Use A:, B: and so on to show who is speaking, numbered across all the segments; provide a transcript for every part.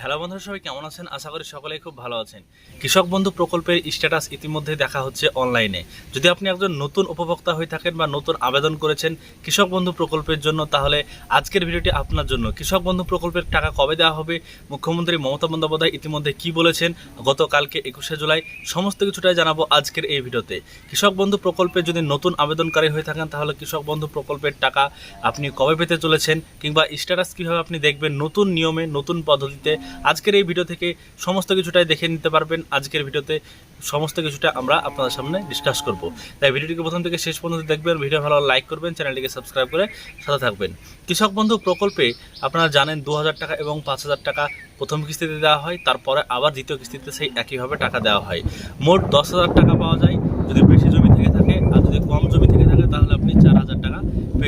A: Hello বন্ধুরা, সবাই কেমন আছেন? আশা করি সকলেই খুব ভালো আছেন। কৃষক বন্ধু প্রকল্পের স্ট্যাটাস ইতিমধ্যে দেখা হচ্ছে অনলাইনে যদি আপনি একজন নতুন উপভোক্তা হয়ে থাকেন বা নতুন আবেদন করেছেন কৃষক বন্ধু প্রকল্পের জন্য, তাহলে আজকের ভিডিওটি আপনার জন্য। কৃষক বন্ধু প্রকল্পের টাকা কবে দেওয়া হবে? মুখ্যমন্ত্রী মমতা বন্দ্যোপাধ্যায় ইতিমধ্যে কি বলেছেন? গতকালকে একুশে জুলাই সমস্ত কিছুটাই জানাব আজকের এই ভিডিওতে কৃষক বন্ধু প্রকল্পে যদি নতুন আবেদনকারী হয়ে থাকেন, তাহলে কৃষক বন্ধু প্রকল্পের টাকা আপনি কবে পেতে চলেছেন? কিংবা স্ট্যাটাস কীভাবে আপনি দেখবেন নতুন নিয়মে, নতুন পদ্ধতিতে আজকের এই ভিডিও থেকে সমস্ত কিছুটাই দেখে নিতে পারবেন। আজকের ভিডিওতে সমস্ত কিছুটা আমরা আপনাদের সামনে ডিসকাস করব। তাই ভিডিওটিকে প্রথম থেকে শেষ পর্যন্ত দেখবেন, ভিডিও ভালো লাইক করবেন, চ্যানেলটিকে সাবস্ক্রাইব করে সাথে থাকবেন। কৃষক বন্ধু প্রকল্পে আপনারা জানেন দু হাজার টাকা এবং পাঁচ হাজার টাকা প্রথম কিস্তিতে দেওয়া হয়, তারপরে আবার দ্বিতীয় কিস্তিতে সেই একইভাবে টাকা দেওয়া হয়। মোট দশ টাকা পাওয়া যায় যদি বেশি জমি থেকে থাকে আর যদি কম জমি থেকে থাকে তাহলে আপনি চার হাজার টাকা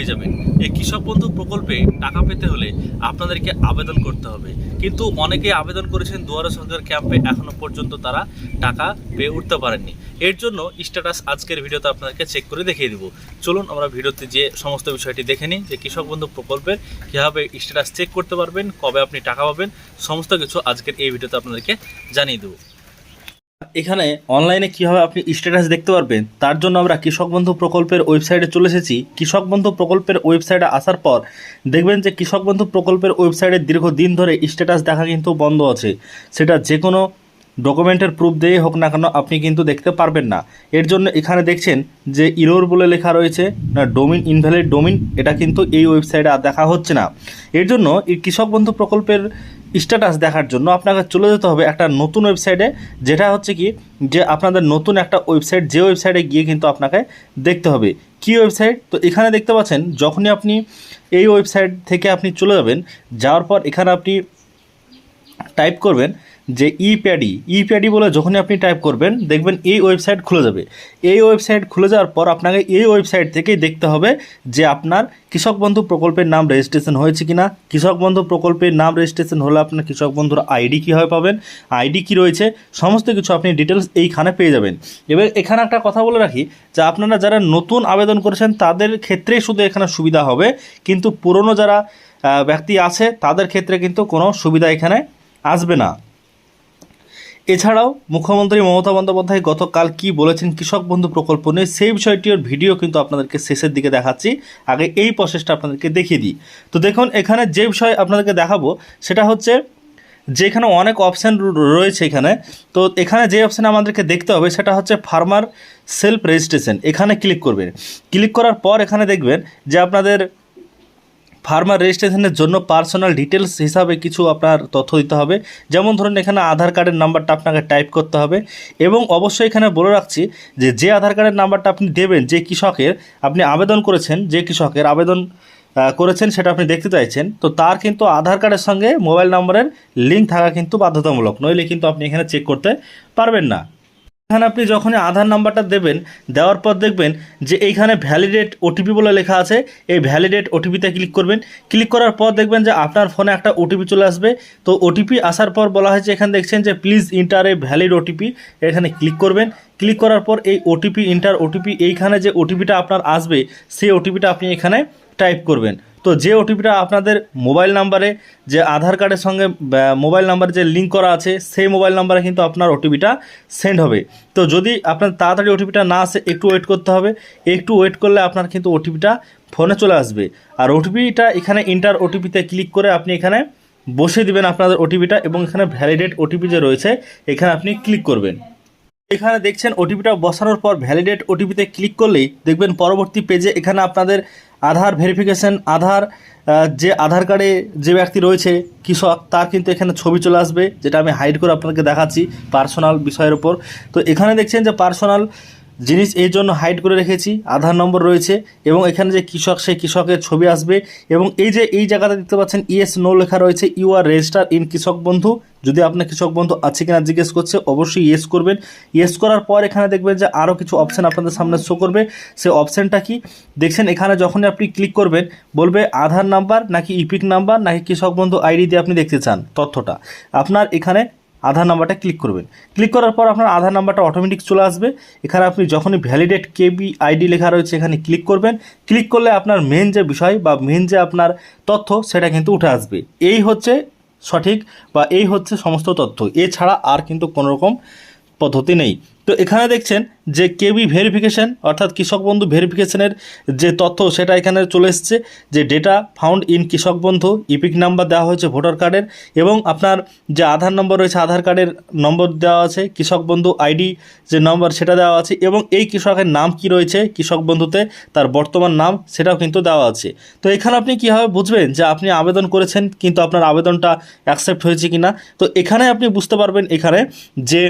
A: পেয়ে যাবেন এই কৃষক বন্ধু প্রকল্পে টাকা পেতে হলে আপনাদেরকে আবেদন করতে হবে। কিন্তু অনেকে আবেদন করেছেন দুয়ারে সরকার ক্যাম্পে, এখনও পর্যন্ত তারা টাকা পেয়ে উঠতে পারেননি। এর জন্য স্ট্যাটাস আজকের ভিডিওতে আপনাদেরকে চেক করে দেখিয়ে দিব। চলুন আমরা ভিডিওতে যে সমস্ত বিষয়টি দেখে নিই, যে কৃষক বন্ধু প্রকল্পের কীভাবে স্ট্যাটাস চেক করতে পারবেন, কবে আপনি টাকা পাবেন, সমস্ত কিছু আজকের এই ভিডিওতে আপনাদেরকে জানিয়ে দেবো। এখানে অনলাইনে কীভাবে আপনি স্ট্যাটাস দেখতে পারবেন, তার জন্য আমরা কৃষক বন্ধু প্রকল্পের ওয়েবসাইটে চলে এসেছি। কৃষক বন্ধু প্রকল্পের ওয়েবসাইটে আসার পর দেখবেন যে কৃষক বন্ধু প্রকল্পের ওয়েবসাইটে দীর্ঘদিন ধরে স্ট্যাটাস দেখা কিন্তু বন্ধ আছে। সেটা যে কোনো ডকুমেন্টের প্রুফ দিয়ে হোক না কেন আপনি কিন্তু দেখতে পারবেন না। এর জন্য এখানে দেখছেন যে ইরোর বলে লেখা রয়েছে, না ডোমিন ইনভ্যালিড ডোমিন এটা কিন্তু এই ওয়েবসাইটে আর দেখা হচ্ছে না। এর জন্য এই কৃষক বন্ধু প্রকল্পের স্ট্যাটাস দেখার জন্য আপনাকে চলে যেতে হবে একটা নতুন ওয়েবসাইটে যেটা হচ্ছে কি, যে আপনাদের নতুন একটা ওয়েবসাইট যে ওয়েবসাইটে গিয়ে কিন্তু আপনাকে দেখতে হবে। কি ওয়েবসাইট তো এখানে দেখতে পাচ্ছেন, যখনই আপনি এই ওয়েবসাইট থেকে আপনি চলে যাবেন, যাওয়ার পর এখানে আপনি টাইপ করবেন যে ই প্যাডি ই প্যাডি বলে যখনই আপনি টাইপ করবেন, দেখবেন এই ওয়েবসাইট খুলে যাবে। এই ওয়েবসাইট খুলে যাওয়ার পর আপনাকে এই ওয়েবসাইট থেকেই দেখতে হবে যে আপনার কৃষক বন্ধু প্রকল্পের নাম রেজিস্ট্রেশন হয়েছে কিনা। কৃষক বন্ধু প্রকল্পের নাম রেজিস্ট্রেশন হলে আপনার কৃষক বন্ধুর আইডি কীভাবে পাবেন আইডি কী রয়েছে, সমস্ত কিছু আপনি ডিটেলস এইখানে পেয়ে যাবেন। এবার এখানে একটা কথা বলে রাখি, যে আপনারা যারা নতুন আবেদন করেছেন, তাদের ক্ষেত্রেই শুধু এখানে সুবিধা হবে, কিন্তু পুরনো যারা ব্যক্তি আছে, তাদের ক্ষেত্রে কিন্তু কোনো সুবিধা এখানে আসবে না। এছাড়াও মুখ্যমন্ত্রী মমতা বন্দ্যোপাধ্যায় গতকাল কি বলেছেন কৃষক বন্ধু প্রকল্প নিয়ে সেই বিষয়টির ভিডিও কিন্তু আপনাদেরকে শেষের দিকে দেখাচ্ছি। আগে এই প্রসেসটা আপনাদেরকে দেখিয়ে দিই। তো দেখুন, এখানে যে বিষয় আপনাদেরকে দেখাবো, সেটা হচ্ছে যেখানে অনেক অপশান রয়েছে এখানে। তো এখানে যে অপশান আমাদেরকে দেখতে হবে, সেটা হচ্ছে ফার্মার সেলফ রেজিস্ট্রেশন এখানে ক্লিক করবেন ক্লিক করার পর এখানে দেখবেন যে আপনাদের ফার্মার রেজিস্ট্রেশনের জন্য পার্সোনাল ডিটেলস হিসাবে কিছু আপনার তথ্য দিতে হবে। যেমন ধরুন, এখানে আধার কার্ডের নাম্বারটা আপনাকে টাইপ করতে হবে এবং অবশ্যই এখানে বলে রাখছি যে যে আধার কার্ডের নাম্বারটা আপনি দেবেন যে কৃষকের, আপনি আবেদন করেছেন যে কৃষকের, আবেদন করেছেন সেটা আপনি দেখতে চাইছেন, তো তার কিন্তু আধার কার্ডের সঙ্গে মোবাইল নম্বরের লিঙ্ক থাকা কিন্তু বাধ্যতামূলক। নইলে কিন্তু আপনি এখানে চেক করতে পারবেন না। এখানে আপনি যখনই আধার নাম্বারটা দেবেন, দেওয়ার পর দেখবেন যে এইখানে ভ্যালিডেট ওটিপি বলে লেখা আছে। এই ভ্যালিডেট ওটিপিতে ক্লিক করবেন। ক্লিক করার পর দেখবেন যে আপনার ফোনে একটা ওটিপি চলে আসবে। তো ওটিপি আসার পর বলা হয়েছে এখানে দেখছেন যে please enter a valid OTP এখানে ক্লিক করবেন। ক্লিক করার পর এই ওটিপি ইন্টার ওটিপি এইখানে যে ওটিপিটা আপনার আসবে, সেই ওটিপিটা আপনি এখানে টাইপ করবেন। তো যে ওটিপিটা আপনাদের মোবাইল নাম্বারে যে আধার কার্ডের সঙ্গে মোবাইল নাম্বার যে লিঙ্ক করা আছে সেই মোবাইল নাম্বারে কিন্তু আপনার ওটিপিটা সেন্ড হবে তো যদি আপনার তাড়াতাড়ি ওটিপিটা না আসে একটু ওয়েট করতে হবে একটু ওয়েট করলে আপনার কিন্তু ওটিপিটা ফোনে চলে আসবে আর ওটিপিটা এখানে ইন্টার ওটিপিতে ক্লিক করে আপনি এখানে বসে দিবেন আপনাদের ওটিপিটা এবং এখানে ভ্যালিডেট ওটিপি যে রয়েছে এখানে আপনি ক্লিক করবেন এখানে দেখছেন ওটিপিটা বসানোর পর ভ্যালিডেট ওটিপিতে ক্লিক করলেই দেখবেন পরবর্তী পেজে এখানে আপনাদের আধার ভেরিফিকেশন আধার যে আধার কার্ডে যে ব্যক্তি রয়েছে কৃষক, তার কিন্তু এখানে ছবি চলে আসবে, যেটা আমি হাইড করে আপনাকে দেখাচ্ছি পার্সোনাল বিষয়ের উপর। তো এখানে দেখছেন যে পার্সোনাল জিনিস এই জন্য হাইড করে রেখেছি, আধার নম্বর রয়েছে এবং এখানে যে কৃষক, সেই কৃষকের ছবি আসবে এবং এই যে এই জায়গাতে দেখতে পাচ্ছেন ইএস নো লেখা রয়েছে ইউ আর রেজিস্টার ইন কৃষক বন্ধু। যদি আপনার কৃষক বন্ধু আছে কিনা জিজ্ঞেস করছে, অবশ্যই ইয়েস করবেন। ইয়েস করার পর এখানে দেখবেন যে আরও কিছু অপশান আপনাদের সামনে শো করবে। সে অপশানটা কি? দেখছেন, এখানে যখনই আপনি ক্লিক করবেন, বলবে আধার নাম্বার নাকি ইপিক নাম্বার নাকি কৃষক বন্ধু আইডি দিয়ে আপনি দেখতে চান তথ্যটা। আপনার এখানে আধার নাম্বারটা ক্লিক করবেন। ক্লিক করার পর আপনার আধার নাম্বারটা অটোমেটিক চলে আসবে। এখানে আপনি যখনই ভ্যালিডেট কেবি আইডি লেখা রয়েছে, এখানে ক্লিক করবেন। ক্লিক করলে আপনার মেন যে বিষয় বা মেন যে আপনার তথ্য, সেটা কিন্তু উঠে আসবে। এই হচ্ছে সঠিক বা এই হচ্ছে সমস্ত তথ্য। এছাড়া আর কিন্তু কোনো রকম পদ্ধতি নেই। তো এখানে দেখছেন যে কেবি ভেরিফিকেশন অর্থাৎ কৃষক বন্ধু ভেরিফিকেশনের যে তথ্য, সেটা এখানে চলে এসছে যে ডেটা ফাউন্ড ইন কৃষক বন্ধু ইপিক নাম্বার দেওয়া হয়েছে ভোটার কার্ডের, এবং আপনার যে আধার নম্বর রয়েছে, আধার কার্ডের নম্বর দেওয়া আছে, কৃষক বন্ধু আইডি যে নম্বর সেটা দেওয়া আছে, এবং এই কৃষকের নাম কি রয়েছে, কৃষক বন্ধুতে তার বর্তমান নাম, সেটাও কিন্তু দেওয়া আছে। তো এখানে আপনি কীভাবে বুঝবেন যে আপনি আবেদন করেছেন, কিন্তু আপনার আবেদনটা অ্যাকসেপ্ট হয়েছে কি না তো এখানে আপনি বুঝতে পারবেন এখানে যে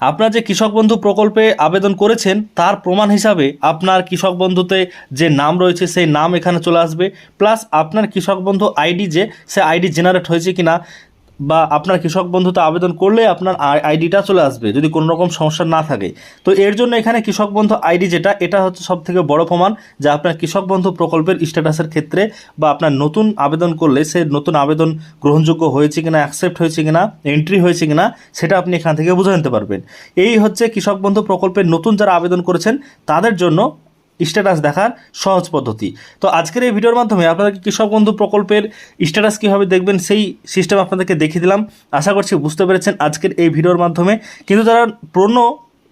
A: আপনার যে কৃষক বন্ধু প্রকল্পে আবেদন করেছেন, তার প্রমাণ হিসাবে আপনার কৃষক বন্ধুতে যে নাম রয়েছে, সেই নাম এখানে চলে আসবে। প্লাস আপনার কৃষক বন্ধু আইডি যে, সে আইডি জেনারেট হয়েছে কিনা বা আপনার কৃষক বন্ধুতে আবেদন করলে আপনার আইডিটা চলে আসবে যদি কোনো রকম সমস্যা না থাকে। তো এর জন্য এখানে কৃষক বন্ধু আইডি যেটা, এটা হচ্ছে সব থেকে বড় প্রমাণ যে আপনার কৃষক বন্ধু প্রকল্পের স্ট্যাটাসের ক্ষেত্রে বা আপনার নতুন আবেদন করলে সে নতুন আবেদন গ্রহণযোগ্য হয়েছে কিনা অ্যাকসেপ্ট হয়েছে কিনা এন্ট্রি হয়েছে কিনা, সেটা আপনি এখান থেকে বুঝে নিতে পারবেন। এই হচ্ছে কৃষক বন্ধু প্রকল্পের নতুন যারা আবেদন করেছেন, তাদের জন্য স্ট্যাটাস দেখার সহজ পদ্ধতি। তো আজকের এই ভিডিওর মাধ্যমে আপনারা কৃষক বন্ধু প্রকল্পের স্ট্যাটাস কীভাবে দেখবেন সেই সিস্টেম আপনাদেরকে দেখিয়ে দিলাম। আশা করছি বুঝতে পেরেছেন আজকের এই ভিডিওর মাধ্যমে। কিন্তু যারা পুরনো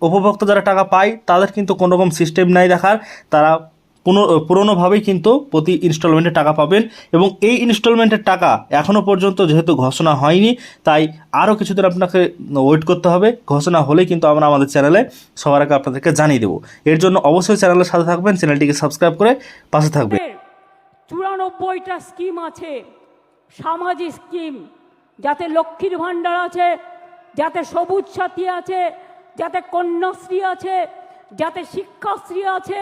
A: উপভোক্তা যারা টাকা পায়, তাদের কিন্তু কোনোরকম সিস্টেম নাই দেখার। তারা পুনো পুরোনোভাবেই কিন্তু প্রতি ইনস্টলমেন্টে টাকা পাবেন এবং এই ইনস্টলমেন্টের টাকা এখনও পর্যন্ত যেহেতু ঘোষণা হয়নি, তাই আরও কিছুদিন আপনাকে ওয়েট করতে হবে। ঘোষণা হলেই কিন্তু আমরা আমাদের চ্যানেলে সবার আগে আপনাদেরকে জানিয়ে দেবো। এর জন্য অবশ্যই চ্যানেলের সাথে থাকবেন চ্যানেলটিকে সাবস্ক্রাইব করে পাশে থাকবেন।
B: চুরানব্বইটা স্কিম আছে, সামাজিক স্কিম যাতে লক্ষ্মীর ভাণ্ডার আছে, যাতে সবুজ সাথী আছে, যাতে কন্যাশ্রী আছে, যাতে শিক্ষাশ্রী আছে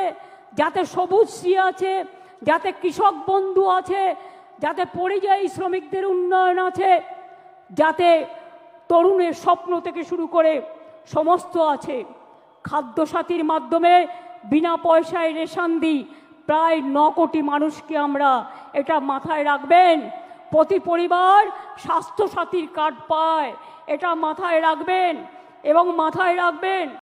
B: যাতে সবুজ শ্রী আছে, যাতে কৃষক বন্ধু আছে, যাতে পরিযায়ী শ্রমিকদের উন্নয়ন আছে, যাতে তরুণের স্বপ্ন থেকে শুরু করে সমস্ত আছে। খাদ্যসাথীর মাধ্যমে বিনা পয়সায় রেশন দিই, প্রায় ন কোটি মানুষকে আমরা এটা মাথায় রাখবেন। প্রতি পরিবার স্বাস্থ্যসাথীর কার্ড পায়, এটা মাথায় রাখবেন এবং মাথায় রাখবেন।